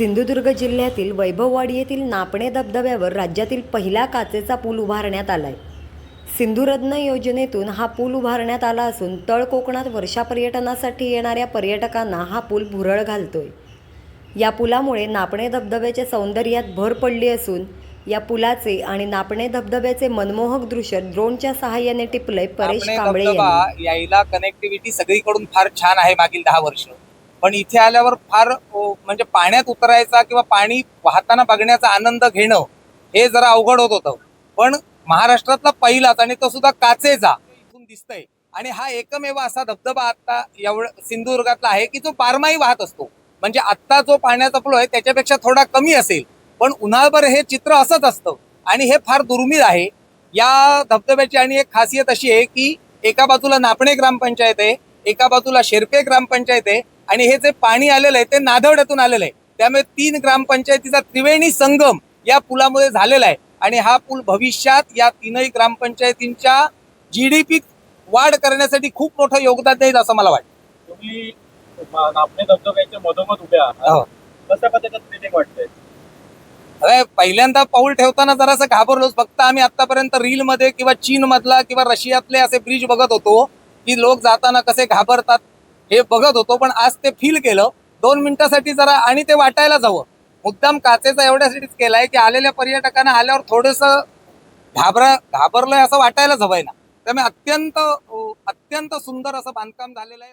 सिंधुदुर्ग जिल्ह्यातील वैभववाडी येथील नापणे धबधब्यावर राज्यातील पहिला काचेचा पूल उभारण्यात आलाय. सिंधुरत्न योजनेतून हा पूल उभारण्यात आला असून तळ कोकणात वर्षा पर्यटनासाठी येणाऱ्या पर्यटकांना हा पूल भुरळ घालतोय. या पुलामुळे नापणे धबधब्याच्या सौंदर्यात भर पडली असून या पुलाचे आणि नापणे धबधब्याचे मनमोहक दृश्य ड्रोनच्या सहाय्याने टिपलंय परेश कांबळे यायला कनेक्टिव्हिटी सगळीकडून फार छान आहे मागील दहा वर्ष. पण इथे आल्यावर फार म्हणजे पाण्यात उतरायचा किंवा पाणी वाहताना बघण्याचा आनंद घेणं हे जरा अवघड होत होतं. पण महाराष्ट्रातला पहिलाच आणि तो सुद्धा काचेचा इथून दिसतंय. आणि हा एकमेव असा धबधबा आता एवढं सिंधुदुर्गातला आहे की जो बारमाही वाहत असतो. म्हणजे आत्ता जो पाण्याचा फ्लो आहे त्याच्यापेक्षा थोडा कमी असेल. पण उन्हाळभर हे चित्र असंच असतं. आणि हे फार दुर्मिळ आहे. या धबधब्याची आणि एक खासियत अशी आहे की एका बाजूला नापणे ग्रामपंचायत आहे. एका बाजूला शेरपे ग्रामपंचायत आहे आणि हे जे पाणी आलेलं आहे ते नादवड्यातून आलेलं आहे. त्यामुळे तीन ग्रामपंचायतीचा त्रिवेणी संगम या पुलामुळे झालेला आहे. आणि हा पूल भविष्यात या तीनही ग्रामपंचायतींच्या जीडीपी वाढ करण्यासाठी खूप मोठं योगदान देईल असं मला वाटतं. तुम्ही मधोमध उभ्या हो. कशा वाटतंय? अरे पहिल्यांदा पाऊल ठेवताना जरासं घाबरलोच. फक्त आम्ही आतापर्यंत रील मध्ये किंवा चीन मधला किंवा रशियातले असे ब्रिज बघत होतो. की लोक जाताना कसे घाबरतात हे बघत होतो पण आज ते फील केलं. दोन मिनिटासाठी जरा आणि ते वाटायला जावं. मुद्दाम काचेचा एवढ्यासाठीच केलाय की आलेल्या पर्यटकांना आल्यावर थोडस घाबरा घाबरलंय असं वाटायलाच हवंय ना. त्यामुळे अत्यंत अत्यंत सुंदर असं बांधकाम झालेलं आहे.